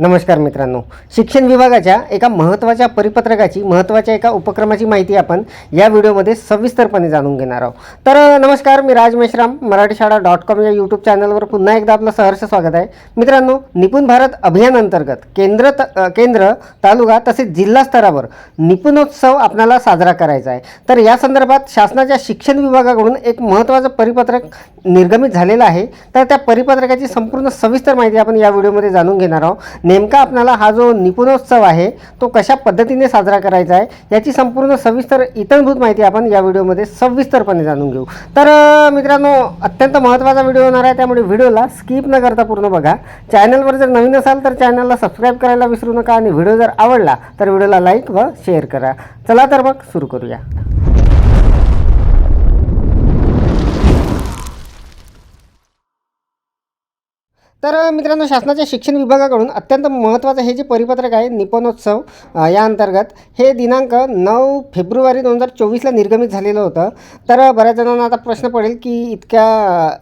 नमस्कार मित्रांनो. शिक्षण विभागाच्या एका महत्त्वाच्या परिपत्रकाची महत्त्वाच्या एका उपक्रमाची माहिती आपण या व्हिडिओमध्ये सविस्तरपणे जाणून घेणार आहोत. तर नमस्कार मी राज मेश्राम मराठी शाळा डॉट कॉम या यूट्यूब चॅनलवर पुन्हा एकदा आपलं सहर्ष स्वागत आहे. मित्रांनो निपुण भारत अभियानांतर्गत केंद्र त केंद्र तालुका तसेच जिल्हा स्तरावर निपुणोत्सव आपल्याला साजरा करायचा आहे. तर या संदर्भात शासनाच्या शिक्षण विभागाकडून एक महत्त्वाचं परिपत्रक निर्गमित झालेलं आहे. तर त्या परिपत्रकाची संपूर्ण सविस्तर माहिती आपण या व्हिडिओमध्ये जाणून घेणार आहोत. नेमका आपल्याला हा जो निपुणोत्सव आहे तो कशा पद्धतीने साजरा करायचा आहे याची संपूर्ण सविस्तर इतरभूत माहिती आपण या व्हिडिओमध्ये सविस्तरपणे जाणून घेऊ. तर मित्रांनो अत्यंत महत्त्वाचा व्हिडिओ होणार आहे त्यामुळे व्हिडिओला स्किप न करता पूर्ण बघा. चॅनलवर जर नवीन असाल तर चॅनलला सबस्क्राईब करायला विसरू नका आणि व्हिडिओ जर आवडला तर व्हिडिओला लाईक व शेअर करा. चला तर मग सुरू करूया. तर मित्रांनो शासनाच्या शिक्षण विभागाकडून अत्यंत महत्त्वाचं हे जे परिपत्रक आहे निपुणोत्सव या अंतर्गत हे दिनांक नऊ फेब्रुवारी दोन हजार चोवीसला निर्गमित झालेलं होतं. तर बऱ्याच जणांना आता प्रश्न पडेल की इतक्या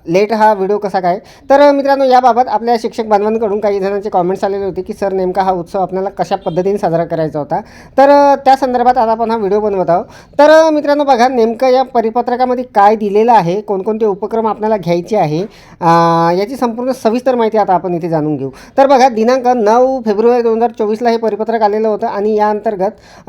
लेट हा व्हिडिओ कसा काय? तर मित्रांनो याबाबत आपल्या शिक्षक बांधवांकडून काही जणांचे कॉमेंट्स आलेले होते की सर नेमका हा उत्सव आपल्याला कशा पद्धतीने साजरा करायचा होता? तर त्या संदर्भात आता आपण हा व्हिडिओ बनवत आहोत. तर मित्रांनो बघा नेमकं या परिपत्रकामध्ये काय दिलेलं आहे? कोणकोणते उपक्रम आपल्याला घ्यायचे आहे? याची संपूर्ण सविस्तर माहिती आता आपण इथे जाणून घेऊ. तर बघा दिनांक नऊ फेब्रुवारी दोन हजार चोवीसला हे परिपत्रक आलेलं होतं आणि या अंतर्गत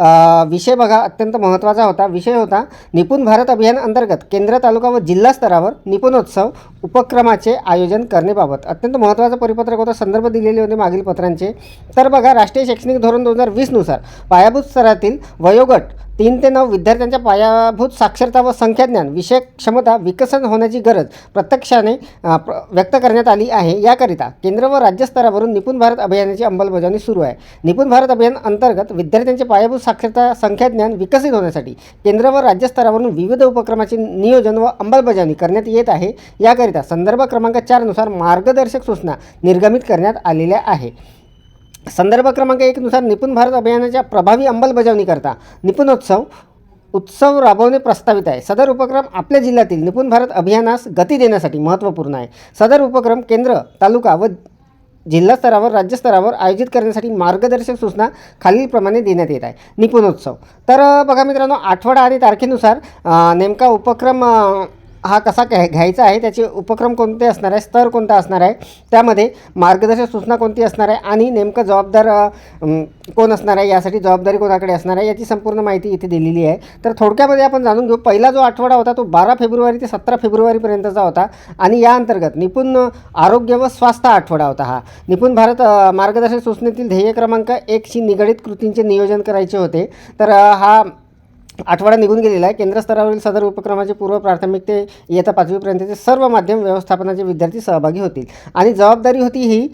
विषय बघा अत्यंत महत्त्वाचा होता. विषय होता निपुण भारत अभियान अंतर्गत केंद्र तालुका व जिल्हा स्तरावर निपुणोत्सव उपक्रमाचे आयोजन करण्याबाबत अत्यंत महत्त्वाचं परिपत्रक होतं. संदर्भ दिलेले होते मागील पत्रांचे. तर बघा राष्ट्रीय शैक्षणिक धोरण दोन हजार वीसनुसार पायाभूत स्तरातील वयोगट तीन ते नऊ विद्यार्थ्यांच्या पायाभूत साक्षरता व संख्याज्ञान विषयक क्षमता विकसन होण्याची गरज प्रत्यक्षाने व्यक्त करण्यात आली आहे. याकरिता केंद्र व राज्य स्तरावरून निपुण भारत अभियानाची अंमलबजावणी सुरू आहे. निपुण भारत अभियान अंतर्गत विद्यार्थ्यांचे पायाभूत साक्षरता संख्याज्ञान विकसित होण्यासाठी केंद्र व राज्य स्तरावरून विविध उपक्रमाचे नियोजन व अंमलबजावणी करण्यात येत आहे. याकरिता संदर्भ क्रमांक चारनुसार मार्गदर्शक सूचना निर्गमित करण्यात आलेल्या आहे. संदर्भ क्रमांक एकनुसार निपुण भारत अभियानाच्या प्रभावी अंमलबजावणीकरता निपुणोत्सव उत्सव राबवणे प्रस्तावित आहे. सदर उपक्रम आपल्या जिल्ह्यातील निपुण भारत अभियानास गती देण्यासाठी महत्त्वपूर्ण आहे. सदर उपक्रम केंद्र तालुका व जिल्हा स्तरावर राज्यस्तरावर आयोजित करण्यासाठी मार्गदर्शक सूचना खालीलप्रमाणे देण्यात येत आहे. निपुणोत्सव तर बघा मित्रांनो आठवडा आणि तारखेनुसार नेमका उपक्रम हा कसा घ्या घ्यायचा आहे त्याचे उपक्रम कोणते असणार आहे स्तर कोणता असणार आहे त्यामध्ये मार्गदर्शक सूचना कोणती असणार आहे आणि नेमकं जबाबदार कोण असणार आहे यासाठी जबाबदारी कोणाकडे असणार आहे याची संपूर्ण माहिती इथे दिलेली आहे. तर थोडक्यामध्ये आपण जाणून घेऊ पहिला जो आठवडा होता तो बारा फेब्रुवारी ते सतरा फेब्रुवारीपर्यंतचा होता आणि या अंतर्गत निपुण आरोग्य व स्वास्थ्य आठवडा होता हा. निपुण भारत मार्गदर्शक सूचनेतील ध्येय क्रमांक एकशी निगडित कृतींचे नियोजन करायचे होते. तर हा आठवडा निघून गेलेला आहे. केंद्रस्तरावरील सदर उपक्रमाचे पूर्व प्राथमिक ते इयत्ता पाचवीपर्यंतचे सर्व माध्यम व्यवस्थापनाचे विद्यार्थी सहभागी होतील. आणि जबाबदारी होती ही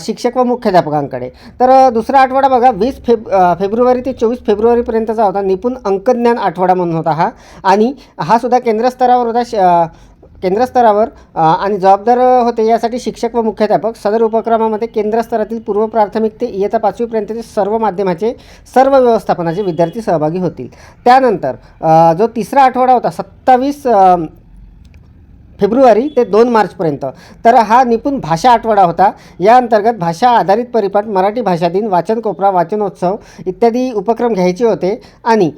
शिक्षक व मुख्याध्यापकांकडे. तर दुसरा आठवडा बघा वीस फेब फेब्रुवारी ते चोवीस फेब्रुवारीपर्यंतचा होता. निपुण अंकज्ञान आठवडा म्हणून होता हा. आणि हा सुद्धा केंद्रस्तरावर होता. श- केंद्रस्तरावर आणि जबाबदार होते यासाठी शिक्षक व मुख्याध्यापक. सदर उपक्रमामध्ये केंद्रस्तरातील पूर्व प्राथमिक ते इयत्ता पाचवीपर्यंतचे सर्व माध्यमाचे सर्व व्यवस्थापनाचे विद्यार्थी सहभागी होतील. त्यानंतर जो तिसरा आठवडा होता सत्तावीस फेब्रुवारी ते दोन मार्चपर्यंत. तर हा निपुण भाषा आठवडा होता. या अंतर्गत भाषा आधारित परिपाठ मराठी भाषा दिन वाचन कोपरा वाचनोत्सव इत्यादी उपक्रम घ्यायचे होते आणि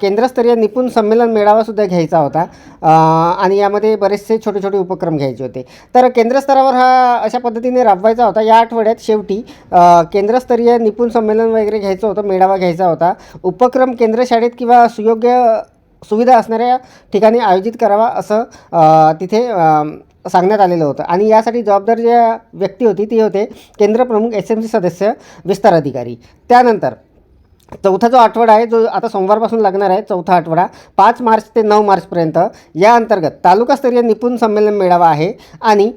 केंद्रस्तरीय निपुण संमेलन मेळावासुद्धा घ्यायचा होता. आणि यामध्ये बरेचसे छोटे छोटे उपक्रम घ्यायचे होते. तर केंद्रस्तरावर हा अशा पद्धतीने राबवायचा होता. या आठवड्यात शेवटी केंद्रस्तरीय निपुण संमेलन वगैरे घ्यायचं होतं मेळावा घ्यायचा होता. उपक्रम केंद्र शाळेत किंवा सुयोग्य सुविधा असणाऱ्या ठिकाणी आयोजित करावा असं तिथे सांगण्यात आलेलं होतं. आणि यासाठी जबाबदार ज्या व्यक्ती होती ती होते केंद्रप्रमुख एस एम सी सदस्य विस्तार अधिकारी. त्यानंतर चौथा जो आठवडा आहे जो आता सोमवारपासून लागणार आहे चौथा आठवडा पाच मार्च ते नऊ मार्चपर्यंत या अंतर्गत तालुकास्तरीय निपुण संमेलन मेळावा आहे. आणि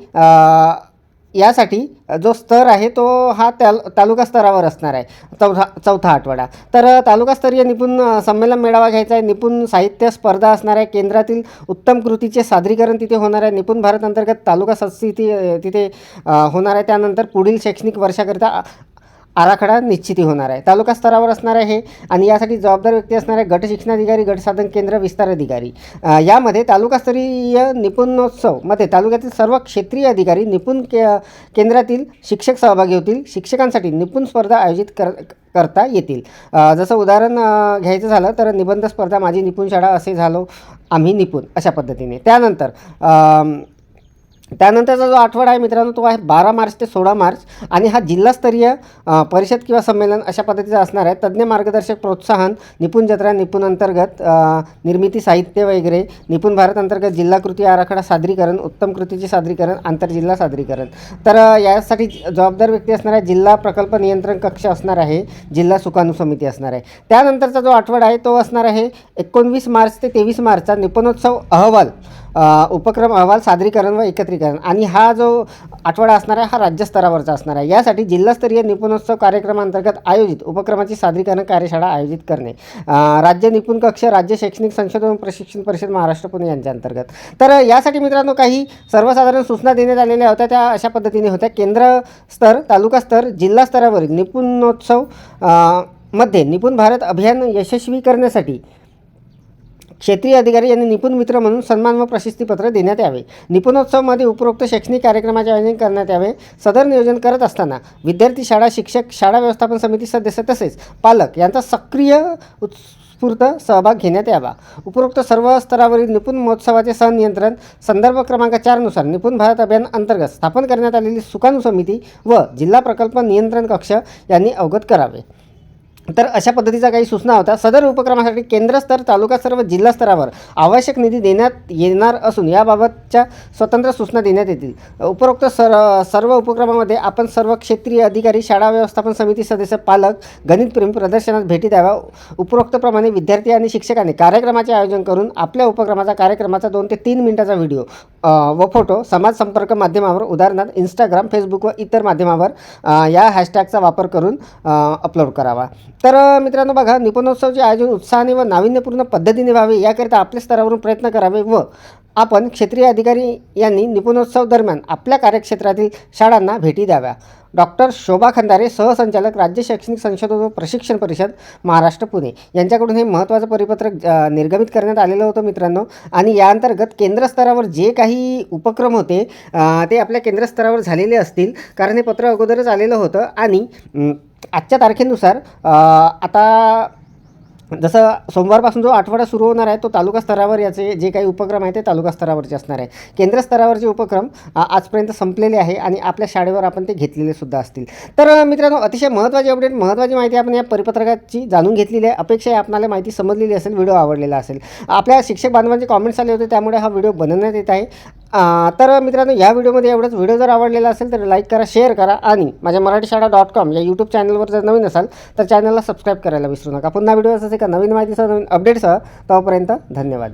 यासाठी जो स्तर आहे तो हा त्याल तालुका स्तरावर असणार आहे. चौथा चौथा आठवडा. तर तालुकास्तरीय निपुण संमेलन मेळावा घ्यायचा आहे. निपुण साहित्य स्पर्धा असणार आहे. केंद्रातील उत्तम कृतीचे सादरीकरण तिथे होणार आहे. निपुण भारत अंतर्गत तालुका सस्थिती तिथे होणार आहे. त्यानंतर पुढील शैक्षणिक वर्षाकरिता आराखडा निश्चिती होणार आहे. तालुका स्तरावर असणार आहे आणि यासाठी जबाबदार व्यक्ती असणार आहे गट शिक्षणाधिकारी गट साधन केंद्र विस्तार अधिकारी. यामध्ये तालुकास्तरीय निपुणोत्सवमध्ये तालुक्यातील सर्व क्षेत्रीय अधिकारी निपुण के केंद्रातील शिक्षक सहभागी होतील. शिक्षकांसाठी निपुण स्पर्धा आयोजित कर करता येतील. जसं उदाहरण घ्यायचं झालं तर निबंध स्पर्धा माझी निपुण शाळा असे झालो आम्ही निपुण अशा पद्धतीने. त्यानंतर त्यानंतरचा जो आठवडा आहे मित्रांनो तो आहे बारा मार्च ते सोळा मार्च. आणि हा जिल्हास्तरीय परिषद किंवा संमेलन अशा पद्धतीचा असणार आहे. तज्ज्ञ मार्गदर्शक प्रोत्साहन निपुण जत्रा निपुण अंतर्गत निर्मिती साहित्य वगैरे निपुण भारत अंतर्गत जिल्हा कृती आराखडा सादरीकरण उत्तम कृतीचे सादरीकरण आंतरजिल्हा सादरीकरण. तर यासाठी जबाबदार व्यक्ती असणार आहे जिल्हा प्रकल्प नियंत्रण कक्ष असणार आहे जिल्हा सुकाणू समिती असणार आहे. त्यानंतरचा जो आठवडा आहे तो असणार आहे एकोणवीस मार्च ते तेवीस मार्चचा निपुणोत्सव अहवाल. उपक्रम अहवाल सादरीकरण व एकत्रीकरण. आणि हा जो आठवडा असणार आहे हा राज्यस्तरावरचा असणार आहे. यासाठी जिल्हास्तरीय निपुणोत्सव कार्यक्रमांतर्गत आयोजित उपक्रमाची सादरीकरण कार्यशाळा आयोजित करणे. राज्य निपुण कक्ष राज्य शैक्षणिक संशोधन प्रशिक्षण परिषद महाराष्ट्र पुणे यांच्या अंतर्गत. तर यासाठी मित्रांनो काही सर्वसाधारण सूचना देण्यात आलेल्या होत्या त्या अशा पद्धतीने होत्या. केंद्र स्तर तालुका स्तर जिल्हा स्तरावरील निपुणोत्सवमध्ये निपुण भारत अभियान यशस्वी करण्यासाठी क्षेत्रीय अधिकारी यांनी निपुण मित्र म्हणून सन्मान व प्रशस्तीपत्र देण्यात यावे. निपुणोत्सवमध्ये उपरोक्त शैक्षणिक कार्यक्रमाचे आयोजन करण्यात यावे. सदर नियोजन करत असताना विद्यार्थी शाळा शिक्षक शाळा व्यवस्थापन समिती सदस्य तसेच पालक यांचा सक्रिय उत्स्फूर्त सहभाग घेण्यात यावा. उपरोक्त सर्व स्तरावरील निपुण महोत्सवाचे सहनियंत्रण संदर्भ क्रमांक चारनुसार निपुण भारत अभियान अंतर्गत स्थापन करण्यात आलेली सुकाणू समिती व जिल्हा प्रकल्प नियंत्रण कक्ष यांनी अवगत करावे. तर अशा पद्धतीचा काही सूचना होत्या सदर उपक्रमासाठी केंद्रस्तर तालुका स्तर व जिल्हा स्तरावर आवश्यक निधी देण्यात येणार असून याबाबतच्या स्वतंत्र सूचना देण्यात येतील. उपरोक्त सर सर्व उपक्रमामध्ये आपण सर्व क्षेत्रीय अधिकारी शाळा व्यवस्थापन समिती सदस्य पालक गणितप्रेमी प्रदर्शनात भेटी द्यावा उपरोक्तप्रमाणे विद्यार्थी आणि शिक्षकांनी कार्यक्रमाचे आयोजन करून आपल्या उपक्रमाचा कार्यक्रमाचा दोन ते तीन मिनिटाचा व्हिडिओ व फोटो समाज संपर्क माध्यमावर उदाहरणार्थ इंस्टाग्राम फेसबुक व इतर माध्यमावर या हॅशटॅगचा वापर करून अपलोड करावा. तर मित्रांनो बघा निपुणोत्सवचे आयोजन उत्साहाने व नाविन्यपूर्ण पद्धतीने व्हावे याकरिता आपल्या स्तरावरून प्रयत्न करावे व आपण क्षेत्रीय अधिकारी यांनी निपुणोत्सव दरम्यान आपल्या कार्यक्षेत्रातील शाळांना भेटी द्याव्या. डॉक्टर शोभा खंदारे सहसंचालक राज्य शैक्षणिक संशोधन व प्रशिक्षण परिषद महाराष्ट्र पुणे. यांच्याकडून हे महत्त्वाचं परिपत्रक निर्गमित करण्यात आलेलं होतं मित्रांनो. आणि या अंतर्गत केंद्रस्तरावर जे काही उपक्रम होते ते आपल्या केंद्रस्तरावर झालेले असतील कारण हे पत्र अगोदरच आलेलं होतं. आणि आजच्या तारखेनुसार आता जसं सोमवारपासून जो आठवडा सुरू होणार आहे तो तालुका स्तरावर याचे जे काही उपक्रम आहे ते तालुका स्तरावरचे असणार आहे. केंद्र स्तरावरचे उपक्रम आजपर्यंत संपलेले आहे आणि आपल्या शाळेवर आपण ते घेतलेले सुद्धा असतील. तर मित्रांनो अतिशय महत्त्वाची अपडेट महत्त्वाची माहिती आपण या परिपत्रकाची जाणून घेतलेली आहे. अपेक्षा आहे माहिती समजलेली असेल व्हिडिओ आवडलेला असेल. आपल्या शिक्षक बांधवांचे कॉमेंट्स आले होते त्यामुळे हा व्हिडिओ बनवण्यात येत आहे. तर मित्रांनो या व्हिडिओमध्ये एवढंच. व्हिडिओ जर आवडलेला असेल तर लाईक करा शेअर करा आणि माझ्या मराठी शाळा डॉट कॉम या यूट्यूब चॅनलवर जर नवीन असाल तर चॅनलला सबस्क्राईब करायला विसरू नका. पुन्हा व्हिडिओ असं का नवीन माहितीसह नवीन अपडेटसह तोपर्यंत धन्यवाद.